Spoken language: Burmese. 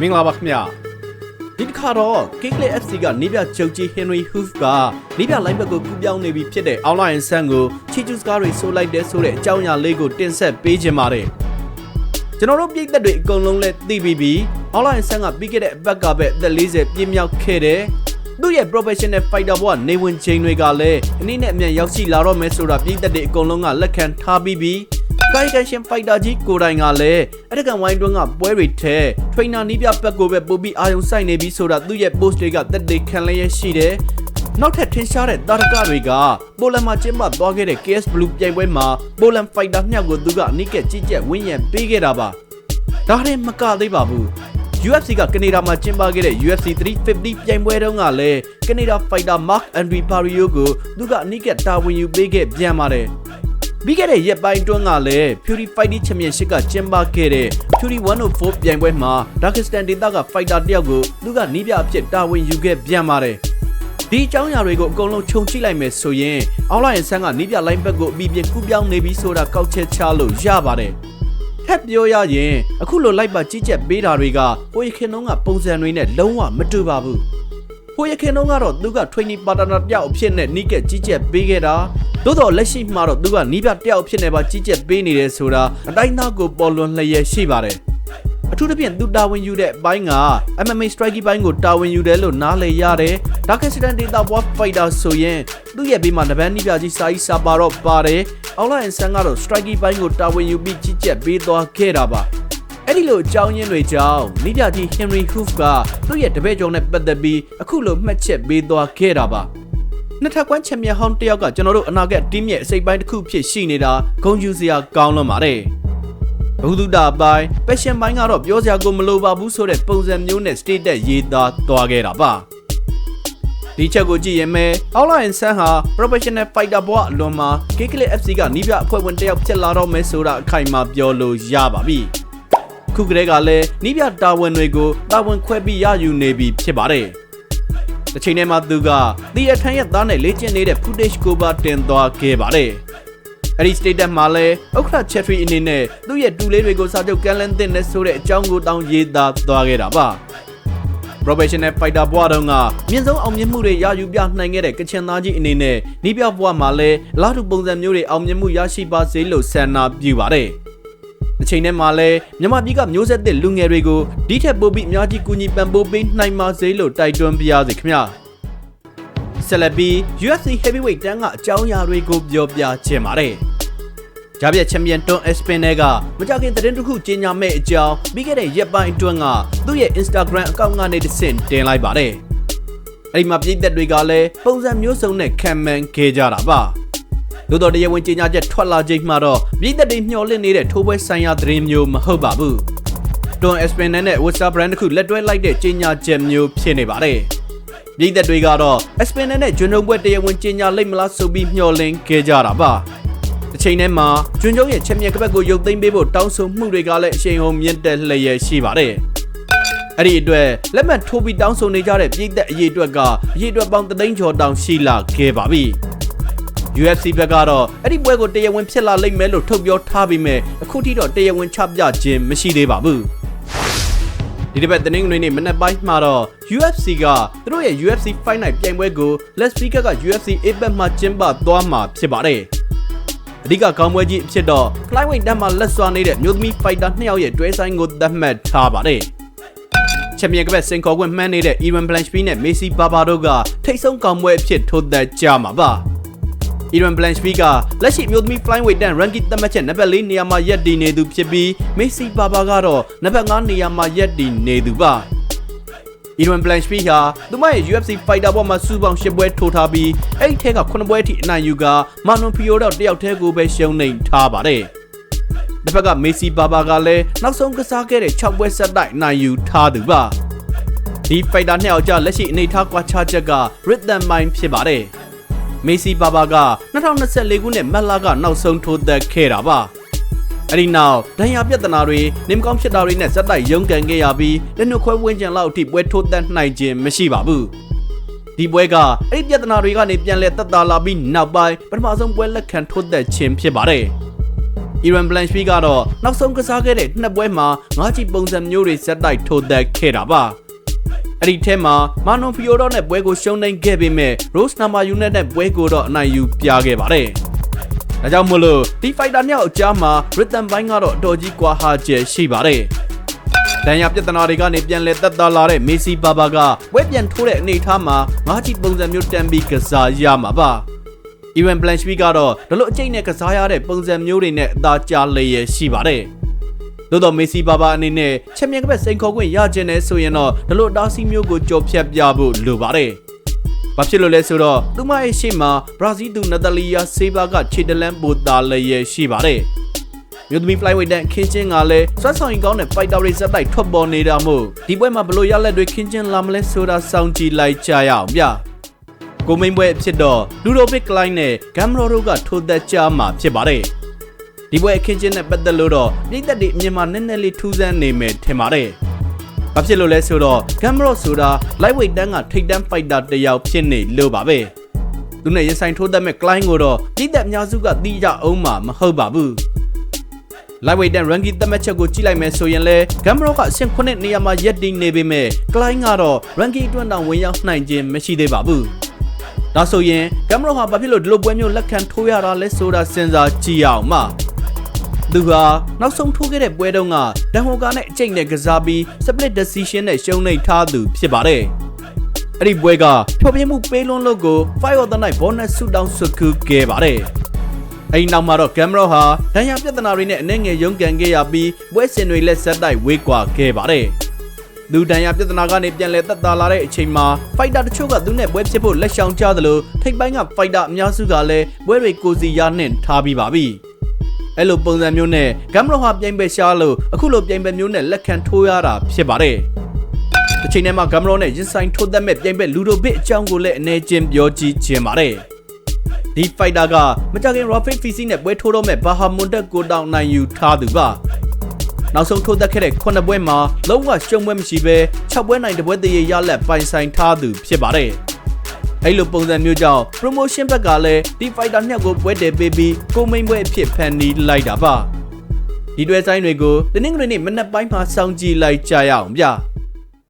မင်္ဂလာပါခင်ဗျာဒီတစ်ခါတော့ Kicklet FC ကနေပြချုပ်ကြီး Henry Hoof ကနေပြ line back ကိုကူးပြောင်းနေပြီဖြစ်တဲ့ online ဆန်ကိုချီကျူစကားတွေဆိုလိုက်တဲ့ဆိုတဲ့အကြောင်းအရာလေးကိုတင်ဆက်ပေးခြင်းပါတယ်ကျွန်တော်တို့ပြည်သက်တွေအကုန်လုံးလဲသိပြီးပြီ online ဆန်ကပြီးခဲ့တဲ့အပတ်ကပဲအသက်40ပြည့်မြောက်ခဲ့တယ်သူ့ရဲ့ professional fighter ဘဝနေဝင်ချိန်တွေကလည်းအနည်းနဲ့အမြန်ရောက်ရှိလာတော့မယ်ဆိုတာပြည်သက်တွေအကုန်လုံးကလက်ခံထားပြီးပြီ ကာယကံရှင်ဖိုက်တာကြီးကိုတိုင်ကလည်းအထက်ကန်ဝိုင်းတွန်းကပွဲတွေထဲထရိနာနီးပြပတ်ကိုပဲပို့ပြီးအာယုံဆိုင်နေပြီဆိုတာသူ့ရဲ့ post တွေကတက်တေခံလျက်ရှိတယ်နောက်ထပ်ထင်ရှားတဲ့တာရကတွေကပိုလန်မှာကျင်းပသွားခဲ့တဲ့ KS Blue ပြိုင်ပွဲမှာပိုလန်ဖိုက်တာမြောက်ကိုသူကအနိကကြီးကြက်ဝင်းရံပေးခဲ့တာပါဒါရင်မကသေးပါဘူး UFC ကကနေဒါမှာကျင်းပခဲ့တဲ့ UFC 350ပြိုင်ပွဲတုန်းကလည်းကနေဒါဖိုက်တာ Mark Andre Barrio ကိုသူကအနိကတာဝန်ယူပေးခဲ့ပြန်ပါတယ် ပြီးခဲ့တဲ့ရက်ပိုင်းတွန်းကလည်း Fury Fighting Championship ကကျင်းပခဲ့တဲ့ Fury 104ပြိုင်ပွဲမှာ Dagestan ဒေသက fighter တယောက်ကိုသူကနီးပြအဖြစ်တာဝန်ယူခဲ့ပြန်ပါတယ်ဒီအကြောင်းအရာတွေကိုအကုန်လုံးခြုံကြည့်လိုက်မယ်ဆိုရင်အောက်လိုင်းဆန်းကနီးပြ line back ကိုအပြီးပြင်ကူးပြောင်းနေပြီဆိုတာကောက်ချက်ချလို့ရပါတယ်ထပ်ပြောရရင်အခုလိုလိုက်ပါကြီးကြက်ပေးတာတွေကဟိုရခင်တုန်းကပုံစံတွေနဲ့လုံးဝမတူပါဘူး ဟိုရခင်တုန်းကတော့သူက training partner တယောက်အဖြစ်နဲ့နီးကက်ကြီးကြက်ပေးခဲ့တာသို့တော်လက်ရှိမှာတော့သူကနီးပြတယောက်အဖြစ်နဲ့ပါကြီးကြက်ပေးနေတယ်ဆိုတာအတိုင်းသားကိုပေါ်လွန်လျက်ရှိပါတယ်အထူးသဖြင့်သူတာဝန်ယူတဲ့အပိုင်းက MMA striking ဘိုင်းကိုတာဝန်ယူတယ်လို့နားလည်ရတယ်။ Darkestan Data War Fighter ဆိုရင်သူ့ရဲ့ဘေးမှာနဗန်းနီးပြကြီးစာကြီးစာပါတော့ပါတယ်။ Online ဆန်ကတော့ striking ဘိုင်းကိုတာဝန်ယူပြီးကြီးကြက်ပေးသွားခဲ့တာပါ။ အဲ့ဒီလိုအကြောင်းရင်းတွေကြောင့်နီးပြကြီး Henry Hoof ကသူ့ရဲ့တပည့်ကျော်နဲ့ပတ်သက်ပြီးအခုလိုမှတ်ချက်ပေးသွားခဲ့တာပါ။နှစ်ထပ်ကွမ်းချန်ပီယံဟောင်းတစ်ယောက်ကကျွန်တော်တို့အနာဂတ် team ရဲ့အစိပ်ပိုင်းတစ်ခုဖြစ်ရှိနေတာဂုဏ်ယူစရာကောင်းလွန်းပါတယ်။ဘုဒ္ဓတာပိုင်း passion ပိုင်းကတော့ပြောစရာကိုမလိုပါဘူးဆိုတဲ့ပုံစံမျိုးနဲ့ state တက်ရေးသားသွားခဲ့တာပါဒီချက်ကိုကြည့်ရင်မဲ outline ဆန်းဟာ professional fighter ဘဝအလွန်မှာ Kicklet FC ကနီးပြအဖွဲ့ဝင်တစ်ယောက်ဖြစ်လာတော့မယ်ဆိုတာအခိုင်အမာပြောလို့ရပါပြီ ခုကလေးကလည်းနီးပြတာဝန်တွေကိုတာဝန်ခွဲပြီးရယူနေပြီဖြစ်ပါတယ်တစ်ချိန်တည်းမှာသူကတီအထန်ရဲ့သားနဲ့လေ့ကျင့်နေတဲ့ footage ကိုပါတင်သွားခဲ့ပါတယ်အဲ့ဒီ status မှာလဲဥက္ခရ Chetri အနေနဲ့သူ့ရဲ့တူလေးတွေကိုစာချုပ်ကန်လန်းတင်နေဆိုတဲ့အကြောင်းကိုတောင်းရေးသားသွားခဲ့တာပါ professional fighter ဘွားတုန်းကမြင့်ဆုံးအောင်မြင်မှုတွေရယူပြနိုင်ခဲ့တဲ့ကချင်သားကြီးအနေနဲ့နီးပြဘွားမှာလဲအလားတူပုံစံမျိုးတွေအောင်မြင်မှုရရှိပါစေလို့ဆန္ဒပြုပါတယ် အချိန်ထဲမှာလဲမြန်မာပြည်ကမျိုးဆက်သစ်လူငယ်တွေကိုဒီထက်ပိုပြီးအများကြီးကူညီပံ့ပိုးပေးနိုင်ပါစေလို့တိုက်တွန်းပါရစေခင်ဗျာဆက်လက်ပြီး UFC heavyweight တန်းကအကြောင်းအရာတွေကိုပြောပြချင်ပါတယ်။ဂျာပြက်ချန်ပီယံတွန်အက်စပင်နဲကမကြခင်သတင်းတစ်ခုကြေညာမဲ့အကြောင်းပြီးခဲ့တဲ့ရက်ပိုင်းအတွင်းကသူ့ရဲ့ Instagram အကောင့်ကနေတစ်ဆင့်တင်လိုက်ပါတယ်။အဲ့ဒီမှာပြည်သက်တွေကလည်းပုံစံမျိုးစုံနဲ့ခံမှန်းခဲ့ကြတာပါ။ သို့တော်တရားဝင်ကြေညာချက်ထွက်လာချိန်မှာတော့ပြည်သက်တွေမျှော်လင့်နေတဲ့ထိုးပွဲဆိုင်ရာသတင်းမျိုးမဟုတ်ပါဘူး။တွန်အက်စပင်နဲနဲ့ Worcester brand တစ်ခုလက်တွဲလိုက်တဲ့ကြေညာချက်မျိုးဖြစ်နေပါတယ်။ပြည်သက်တွေကတော့ Aspen နဲ့ဂျွန်းတုံးပွဲတရားဝင်ကြီးညာလိမ့်မလားဆိုပြီးမျှော်လင့်ခဲ့ကြတာပါတစ်ချိန်တည်းမှာကျွန်းကျုံရဲ့ချက်မြက်ကပတ်ကိုရုပ်သိမ်းပေးဖို့တောင်းဆိုမှုတွေကလည်းအရှိန်ဟုန်မြင့်တက်လျက်ရှိပါတယ်အဲ့ဒီအတွက်လက်မှတ်ထိုးပြီးတောင်းဆိုနေကြတဲ့ပြည်သက်အရေးအတွက်ကအရေးအတွက်ပေါင်းသိန်းကျော်တောင်ရှိလာခဲ့ပါပြီ UFC ဘက်ကတော့အဲ့ဒီပွဲကိုတရားဝင်ဖြစ်လာလိမ့်မယ်လို့ထုတ်ပြောထားပြီးမြဲအခုထိတော့တရားဝင်ချပြခြင်းမရှိသေးပါဘူးဒီတစ်ပတ်တနင်္ဂနွေနေ့မနက်ပိုင်းမှာတော့ UFC ကသူတို့ရဲ့ UFC Fight Night ပြိုင်ပွဲကို Las Vegas က UFC Apex မှာကျင်းပသွားမှာဖြစ်ပါတယ်။အဓိကကောင်းပွဲကြီးအဖြစ်တော့ Flyweight တန်းမှာလက်စွာနေတဲ့မျိုးသမီး fighter နှစ်ယောက်ရဲ့တွဲဆိုင်ကိုသတ်မှတ်ထားပါတယ်။ချန်ပီယံကပတ်စင်ကော်ကွင်းမှန်းနေတဲ့ Ivan Blanchfield နဲ့ Macy Barber တို့ကထိတ်ဆုံးကောင်းပွဲအဖြစ်ထိုးသက်ကြမှာပါ။ Iran Blanchfield ကလက်ရှိမျိုးသမီး flyweight တန်း ranking သတ်မှတ်ချက်နံပါတ်၄နေရာမှာရပ်တည်နေသူဖြစ်ပြီး Messi Baba ကတော့နံပါတ်5နေရာမှာရပ်တည်နေသူပါ။ Iran Blanchfield ဟာသူမရဲ့ UFC fighter ဘောမှာစူပေါင်း၈ပွဲထိုးထားပြီးအဲ့ဒီထဲက9ပွဲအထိအနိုင်ယူက Manon Fiorot တယောက်တည်းကိုပဲရှုံးနိမ့်ထားပါတယ်။တစ်ဖက်က Messi Baba ကလည်းနောက်ဆုံးကစားခဲ့တဲ့6ပွဲဆက်တိုက်နိုင်ယူထားသူပါ။ဒီ fighter နှစ်ယောက်ကြားလက်ရှိအနေထားကွာခြားချက်က Rhythm Mind ဖြစ်ပါတယ်။ မေဆီဘာဘာက2024ခုနှစ်မတ်လကနောက်ဆုံးထိုးသက်ခဲ့တာပါအဲ့ဒီနောက်ဒဏ်ရာပြဿနာတွေနေမကောင်းဖြစ်တာတွေနဲ့ဇက်တိုက်ရုန်းကန်ခဲ့ရပြီးလက်နှုတ်ခွဲဝင်းကျင်လောက်အထိပွဲထိုးသက်နိုင်ခြင်းမရှိပါဘူးဒီပွဲကအဲ့ဒီပြဿနာတွေကနေပြန်လဲတက်တာလာပြီးနောက်ပိုင်းပထမဆုံးပွဲလက်ခံထိုးသက်ခြင်းဖြစ်ပါတယ် Iran Blanchfield ကတော့နောက်ဆုံးကစားခဲ့တဲ့နှစ်ပွဲမှာငါးချီပုံစံမျိုးတွေဇက်တိုက်ထိုးသက်ခဲ့တာပါ အဲ့ဒီထဲမှာမာနိုဖီယိုတော့နဲ့ပွဲကိုရှုံးနိုင်ခဲ့ပေမဲ့ Rose Number Unit နဲ့ပွဲကိုတော့အနိုင်ယူပြခဲ့ပါတယ်။ဒါကြောင့်မို့လို့ဒီ fighter နှစ်ယောက်အကြားမှာ rhythm ဘိုင်းကတော့အတော်ကြီးကွာဟာကျရှိပါတယ်။တန်ရပြဿနာတွေကနေပြန်လဲသက်သာလာတဲ့မေဆီဘာဘာကဝက်ပြန်ထိုးတဲ့အနေအထားမှာငါးချီပုံစံမျိုးတန်ပြီးကစားရမှာပါ။ Ivan Blanchfield ကတော့ဒီလိုအကျိတ်နဲ့ကစားရတဲ့ပုံစံမျိုးတွေနဲ့အသာကျလျက်ရှိပါတယ်။ သို့တော့မေဆီဘာဘာအနေနဲ့ချန်ပီယံကပတ်စိန်ခေါ်ခွင့်ရကျင်နေဆိုရင်တော့ဒီလိုအတားစီးမျိုးကိုကြော်ဖြတ်ပြဖို့လိုပါတယ်။ဘာဖြစ်လို့လဲဆိုတော့သူမရဲ့ရှေ့မှာဘရာဇီးသူနတာလီယာဆေးဘာကခြေတလန်းပိုတာလျက်ရှိပါတယ်။မြို့သမီး flyweight တန်ခင်းချင်းကလည်းစွမ်းဆောင်ရင်ကောင်းတဲ့ fighter တွေဇက်တိုက်ထွက်ပေါ်နေတာမို့ဒီပွဲမှာဘလို့ရလက်တွေခင်းချင်းလာမလဲဆိုတာစောင့်ကြည့်လိုက်ကြရအောင်ဗျ။ကိုမိန်ပွဲအဖြစ်တော့လူရိုပစ်ကလိုင်းနဲ့ဂမ်ရိုတို့ကထိုးသက်ကြမှာဖြစ်ပါတယ်။ ဒီပွဲအခင်းချင်းနဲ့ပတ်သက်လို့တော့ပြည်သက်တွေအမြင်မှာနည်းနည်းလေးထူးဆန်းနေမယ်ထင်ပါတယ်။ဘာဖြစ်လို့လဲဆိုတော့ဂမ်ရိုဆိုတာ lightweight တန်းကထိပ်တန်း fighter တစ်ယောက်ဖြစ်နေလို့ပါပဲ။သူနဲ့ရင်ဆိုင်ထိုးသက်မဲ့ client ကိုတော့ပြည်သက်အများစုကသိကြအောင်မှာမဟုတ်ပါဘူး။ lightweight တန်း ranking သတ်မှတ်ချက်ကိုကြည့်လိုက်မယ်ဆိုရင်လဲ Gamro ကအဆင့်9နေရာမှာရက်တည်နေပေမဲ့ Klein ကတော့ ranking အတွင်းတောင်ဝင်ရောက်နိုင်ခြင်းမရှိသေးပါဘူး။ဒါဆိုရင် Gamro ဟာဘာဖြစ်လို့ဒီလိုပွဲမျိုးလက်ခံထိုးရတာလဲဆိုတာစဉ်းစားကြည့်ရအောင်ပါ။ သူဟာနောက်ဆုံးထိုးခဲ့တဲ့ပွဲတုန်းကဒန်ဟိုကာနဲ့အကျိတ်နဲ့ကစားပြီး split decision နဲ့ရှုံးနိမ့်ထားသူဖြစ်ပါတယ်။အဲ့ဒီပွဲကဖြောပြမှုပေးလွန်းလို့ကို Five of the Night bonus ဆူတောင်းဆွကူခဲ့ပါတယ်။အဲ့ဒီနောက်မှာတော့ Camera ဟာဒဏ်ရာပြဿနာတွေနဲ့အနှဲငယ်ရုန်းကန်ခဲ့ရပြီးပွဲစဉ်တွေလက်ဆက်တိုက်ဝေးကွာခဲ့ပါတယ်။သူဒဏ်ရာပြဿနာကနေပြန်လည်သက်သာလာတဲ့အချိန်မှာ fighter တချို့ကသူနဲ့ပွဲဖြစ်ဖို့လက်ရှောင်ကြသလိုထိပ်ပိုင်းက fighter အများစုကလည်းပွဲတွေကိုစီရနှင့်ထားပြီးပါပြီ။ အဲ့လိုပုံစံမျိုးနဲ့ဂမ်မရိုဟာပြိုင်ပဲရှားလို့အခုလိုပြိုင်ပဲမျိုးနဲ့လက်ခံထိုးရတာဖြစ်ပါတယ်။တစ်ချိန်တည်းမှာဂမ်မရိုနဲ့ရင်ဆိုင်ထိုးသက်မဲ့ပြိုင်ပဲလူဒိုဘစ်အကြောင်းကိုလည်းအနေချင်းပြောကြည့်ခြင်းပါတယ်။ဒီ fighter ကမကြခင် Rafik Fisi နဲ့ပွဲထိုးတော့မဲ့ဘာဟာမွန်တက်ကိုတောင်နိုင်ယူထားသူပါ။နောက်ဆုံးထိုးသက်ခဲ့တဲ့9ပွဲမှာလုံးဝရှုံးပွဲမရှိဘဲ6ပွဲနိုင်တပွဲတရေရလက်ပိုင်ဆိုင်ထားသူဖြစ်ပါတယ်။ အဲ့လိုပုံစံမျိုးကြောင့် promotion ဘက်ကလည်းဒီ fighter နှစ်ကိုပွဲတယ်ပေးပြီးကိုမိန်ပွဲအဖြစ်ဖန်တီးလိုက်တာပါဒီတွဲဆိုင်တွေကိုတင်းငွေနေ့မနက်ပိုင်းမှာစောင့်ကြည့်လိုက်ကြရအောင်ဗျာ